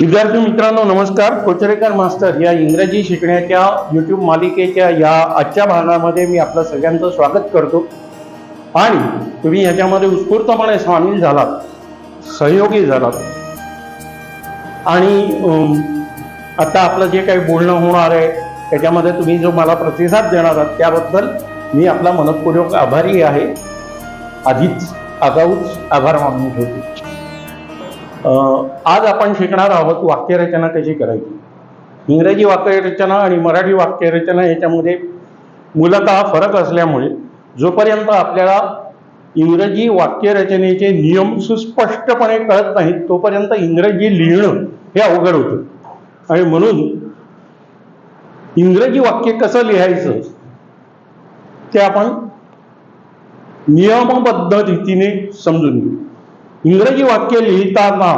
विद्यार्थी मित्रांनो नमस्कार. कोचरेकर मास्टर या इंग्रजी शिकण्याच्या यूट्यूब मालिकेच्या या आजच्या भागामध्ये मी आपलं सगळ्यांचं स्वागत करतो. आणि तुम्ही ह्याच्यामध्ये उत्स्फूर्तपणे सामील झालात सहयोगी झालात. आणि आता आपलं जे काही बोलणं होणार आहे त्याच्यामध्ये तुम्ही जो मला प्रतिसाद देणार आहात त्याबद्दल मी आपला मनपूर्वक आभारी आहे. आधीच आगाऊच आभार मानून ठेवतो. आज आपण शिकणार आहोत वाक्यरचना कशी करायची? इंग्रजी वाक्यरचना आणि मराठी वाक्यरचना याच्यामध्ये मूलत फरक असल्यामुळे जोपर्यंत आपल्याला इंग्रजी वाक्यरचनेचे नियम सुस्पष्टपणे कळत नाहीत तोपर्यंत इंग्रजी लिहिणं हे अवघड होतं. आणि म्हणून इंग्रजी वाक्य कसं लिहायचं? ते आपण नियमबद्ध रीतीने समजून घेऊ. इंग्रजी वाक्य लिहिताना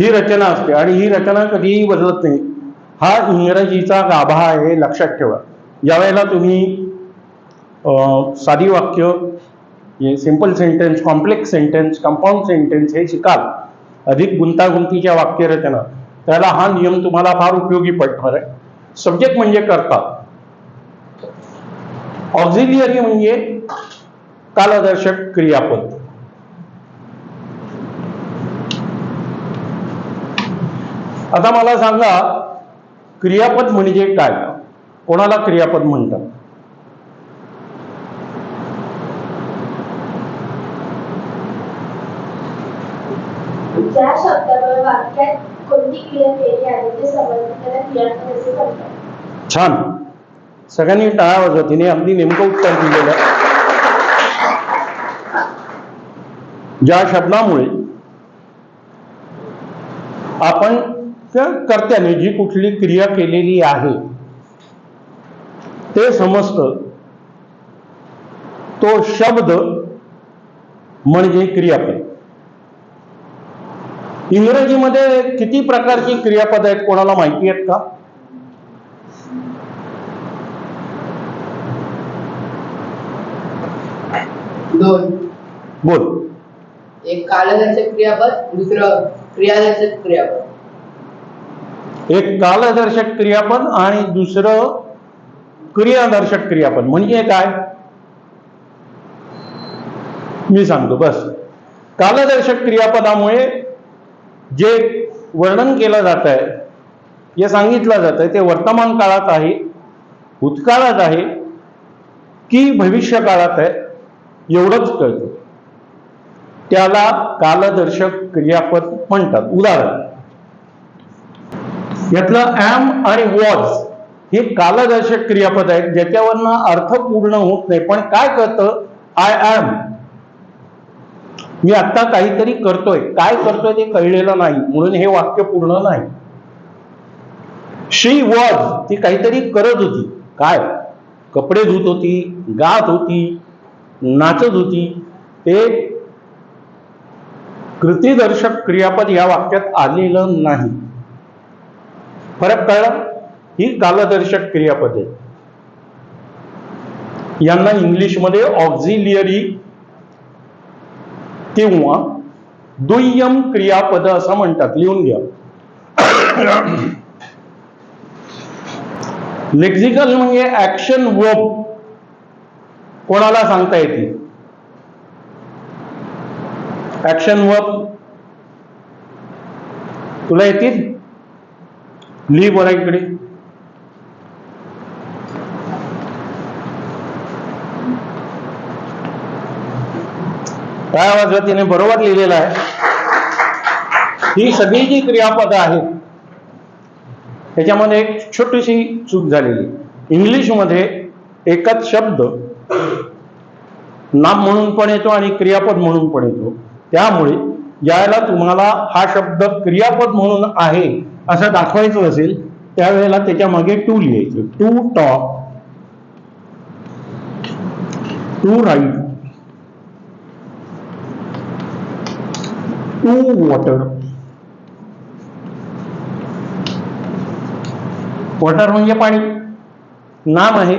ही रचना असते आणि ही रचना कधीही बदलत नाही. हा इंग्रजीचा गाभा आहे लक्षात ठेवा. ज्यावेळेला तुम्ही साधी वाक्य simple sentence complex sentence compound sentence हे शिकाल अधिक गुंतागुंतीच्या वाक्यरचना त्याला हा नियम तुम्हाला फार उपयोगी पडणार आहे. सब्जेक्ट म्हणजे करता. ऑक्झिलियरी म्हणजे कालदर्शक क्रियापद. आता मला सांगा क्रियापद म्हणजे काय? कोणाला क्रियापद म्हणतात? छान. सगळ्यांनी टाळा वाजवा तिने अगदी नेमकं उत्तर दिलेलं आहे. ज्या शब्दामुळे आपण त्या कर्त्याने जी कुठली क्रिया केलेली आहे ते समजतं. तो शब्द म्हणजे क्रियापद. इंग्रजीमध्ये किती प्रकारची क्रियापद आहेत कोणाला माहिती आहेत का? दोन. बोल. एक कालदर्शक क्रियापद दुसरं क्रियादर्शक क्रियापद. एक कालदर्शक क्रियापद आणि दुसरं क्रियादर्शक क्रियापद. म्हणजे काय? मी सांगतो बस. कालदर्शक क्रियापदामुळे जे वर्णन केलं जात आहे जे सांगितलं जात आहे ते वर्तमान काळात आहे भूतकाळात आहे की भविष्य काळात आहे एवढंच कळतं. त्याला कालदर्शक क्रियापद म्हणतात. उदाहरण. यातलं ऍम आणि वॉज हे कालदर्शक क्रियापद आहेत ज्याच्यावरनं अर्थ पूर्ण होत नाही. पण काय कळतं? आय ऍम मी आता काहीतरी करतोय. काय करतोय ते कळलेलं नाही. म्हणून हे वाक्य पूर्ण नाही. शी वॉज ती काहीतरी करत होती. काय? कपडे धुत होती गात होती नाचत होती. ते कृतीदर्शक क्रियापद या वाक्यात आलेलं नाही. फरक कळला? ही कालदर्शक क्रियापदे. यांना इंग्लिशमध्ये ऑक्झिलियरी किंवा दुय्यम क्रियापद असं म्हणतात. लिहून घ्या. लेक्झिकल म्हणजे ऍक्शन वर्ब. कोणाला सांगता येते? Action verb. तुला येतील? लिह बोला इकडे काय वाजवा तिने बरोबर लिहिलेलं आहे. ही सगळी जी क्रियापद आहेत त्याच्यामध्ये एक छोटीशी चूक झालेली. इंग्लिशमध्ये एकच शब्द नाम म्हणून पण येतो आणि क्रियापद म्हणून पण येतो. त्यामुळे ज्याला तुम्हाला हा शब्द क्रियापद म्हणून आहे असं दाखवायचं असेल त्यावेळेला त्याच्यामागे टू लिहायचं. To top to right to water water म्हणजे पाणी. नाम आहे.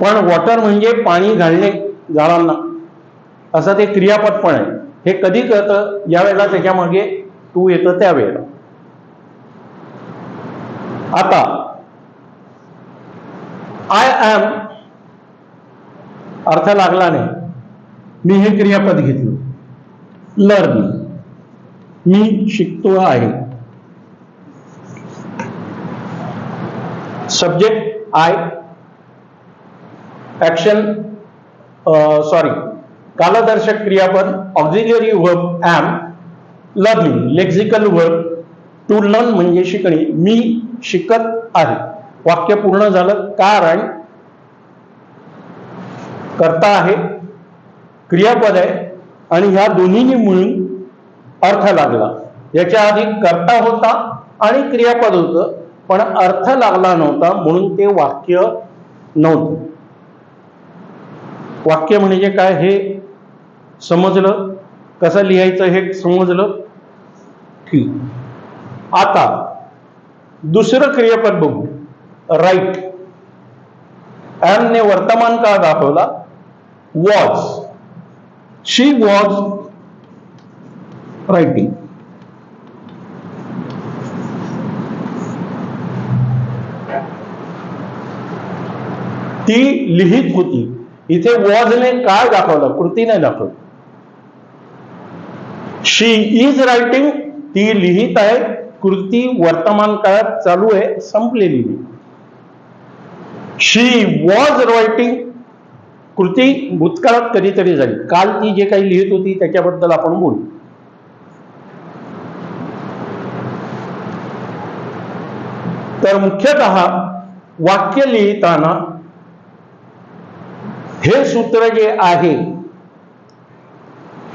पण वॉटर म्हणजे पाणी घालणे झाडांना. असं ते क्रियापद पण आहे. हे कधी कळतं? ज्या वेळेला त्याच्यामागे टू येतं त्यावेळेला. आता आय ॲम अर्थ लागला नाही. मी हे क्रियापद घेतलं. लर्न मी शिकतो आहे. सब्जेक्ट आय ऍक्शन सॉरी कालदर्शक क्रियापद auxiliary verb am learning lexical verb to learn म्हणजे शिकणे. मी शिकत आहे. वाक्य पूर्ण झालं कारण करता आहे क्रियापद आहे आणि ह्या दोन्हीनी मिळून अर्थ लागला. याच्या आधी करता होता आणि क्रियापद होतं पण अर्थ लागला नव्हता म्हणून ते वाक्य नव्हतं. वाक्य म्हणजे काय हे समजलं? कसं लिहायचं हे समजलं? ठीक आता दुसरं क्रियापद बघू. राईट ने वर्तमान काळ दाखवला? वॉज शी वॉज रायटिंग ती लिहित होती. इथे वॉजने काय दाखवलं? कृतीने दाखवलं. शी इज रायटिंग ती लिहित आहे कृती वर्तमान काळात चालू आहे संपलेली. नाही शी वॉज रायटिंग कृती भूतकाळात कधीतरी झाली काल ती जे काही लिहित होती त्याच्याबद्दल आपण बोलू. तर मुख्यतः वाक्य लिहिताना हे सूत्र जे आहे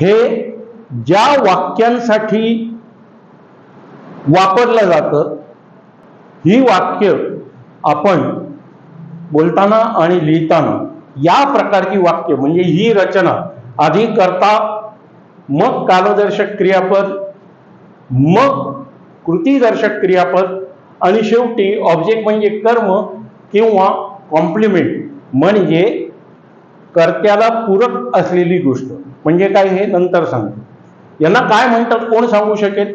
हे ज्या वाक्यांसाठी वापरलं जातं ही वाक्य आपण बोलताना आणि लिहिताना या प्रकारची वाक्य म्हणजे ही रचना आधी करता मग कालदर्शक क्रियापद मग कृतीदर्शक क्रियापद आणि शेवटी ऑब्जेक्ट म्हणजे कर्म किंवा कॉम्प्लिमेंट म्हणजे कर्त्याला पूरक असलेली गोष्ट. म्हणजे काय हे नंतर सांगतो. यांना काय म्हणतात कोण सांगू शकेल?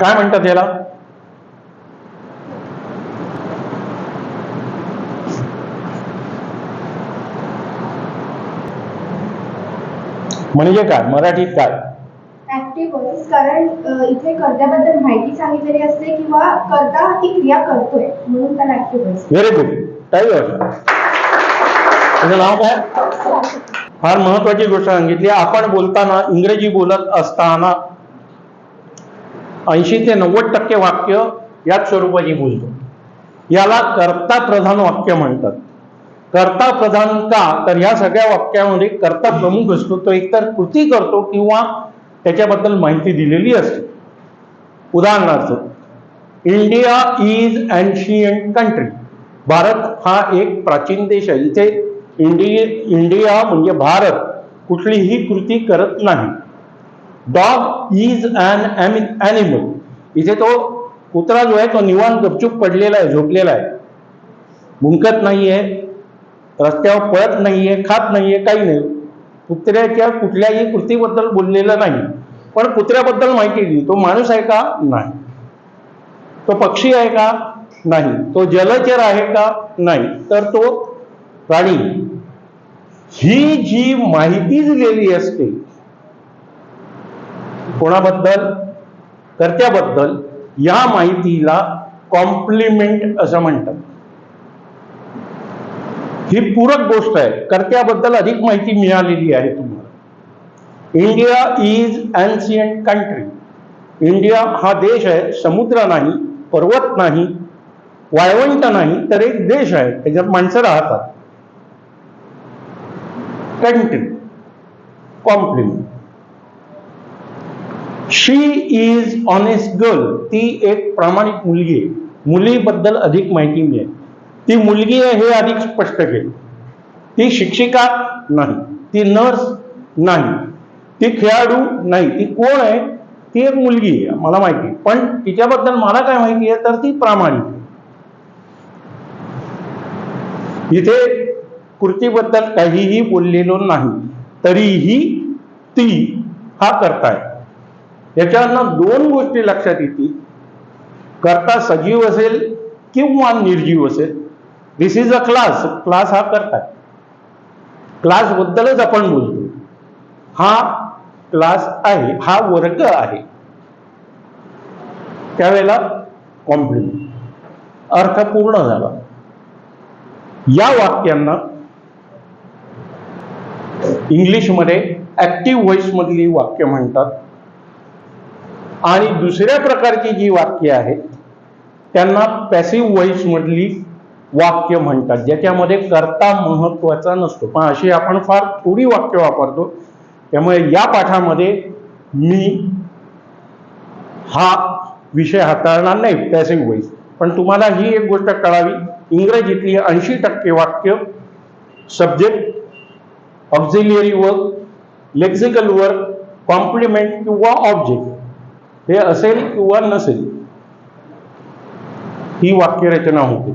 काय म्हणतात याला? म्हणजे काय? मराठीत काय? कारण इथे कर्त्याबद्दल माहिती सांगितलेली असते किंवा कर्ता ती क्रिया करतोय म्हणून त्याला व्हेरी गुड तुझं नाव काय? फार महत्वाची गोष्ट सांगितली. आपण बोलताना इंग्रजी बोलत असताना ऐंशी ते नव्वद टक्के वाक्य याच स्वरूपाची बोलतो. याला कर्ता प्रधान वाक्य म्हणतात. कर्ता प्रधान का? तर ह्या सगळ्या वाक्यामध्ये कर्ता प्रमुख असतो. तो एकतर कृती करतो किंवा त्याच्याबद्दल माहिती दिलेली असते. उदाहरणार्थ इंडिया इज अँशियंट कंट्री. भारत हा एक प्राचीन देश आहे. इथे इंडिया इंडिया म्हणजे भारत कुठलीही कृती करत नाही. डॉग इज अन ॲनिमल इथे तो कुत्रा जो आहे तो निवांत गपचूप पडलेला आहे झोपलेला आहे. भुंकत नाहीये रस्त्यावर पळत नाहीये खात नाहीये काही नाही. कुत्र्याच्या कुठल्याही कृतीबद्दल बोललेलं नाही. पण कुत्र्याबद्दल माहिती दिली. तो माणूस आहे का? नाही. तो पक्षी आहे का? नाही. तो जलचर आहे का? नाही. तर तो प्राणी. ही जी माहिती दिलेली असते कोणाबद्दल? कर्त्याबद्दल या माहितीला कॉम्प्लिमेंट असं म्हणतात. ही पूरक गोष्ट आहे. कर्त्याबद्दल अधिक माहिती मिळालेली आहे तुम्हाला. India is ancient country India हा देश आहे समुद्र नाही पर्वत नाही वाळवंट नाही तर एक देश आहे. त्याच्यात माणसं राहतात. Country complement she is honest girl ती एक प्रामाणिक मुलगी आहे. मुलीबद्दल अधिक माहिती मिळेल. ती मुलगी आहे हे अधिक स्पष्ट केलं ती शिक्षिका नाही. ती नर्स नाही. ती खेळाडू नाही. ती कोण आहे? ती एक मुलगी आहे मला माहिती आहे. पण तिच्याबद्दल मला काय माहिती आहे? तर ती प्रामाणिक आहे. इथे कृतीबद्दल काहीही बोललेलो नाही तरीही ती हा करताय. याच्यानं दोन गोष्टी लक्षात येतील. करता सजीव असेल किंवा निर्जीव असेल this is a class class हा करताय. क्लास बद्दलच आपण बोलतो. हा क्लास आहे हा वर्ग आहे. त्यावेळेला कॉम्प्लिमेंट अर्थ पूर्ण झाला. या वाक्यांना इंग्लिशमध्ये ॲक्टिव्ह व्हॉइसमधली वाक्य म्हणतात. आणि दुसऱ्या प्रकारची जी वाक्य आहेत त्यांना पॅसिव्ह व्हॉइसमधली वाक्य म्हणतात. ज्याच्यामध्ये कर्ता महत्त्वाचा नसतो. पण अशी आपण फार थोडी वाक्य वापरतो. त्यामुळे या पाठामध्ये मी हा विषय हाताळणार नाही पॅसिव्ह व्हॉइस पण तुम्हाला ही एक गोष्ट कळावी. इंग्रजीतली ऐंशी टक्के वाक्य subject auxiliary verb lexical verb complement किंवा ऑब्जेक्ट हे असेल किंवा नसेल ही वाक्यरचना होते.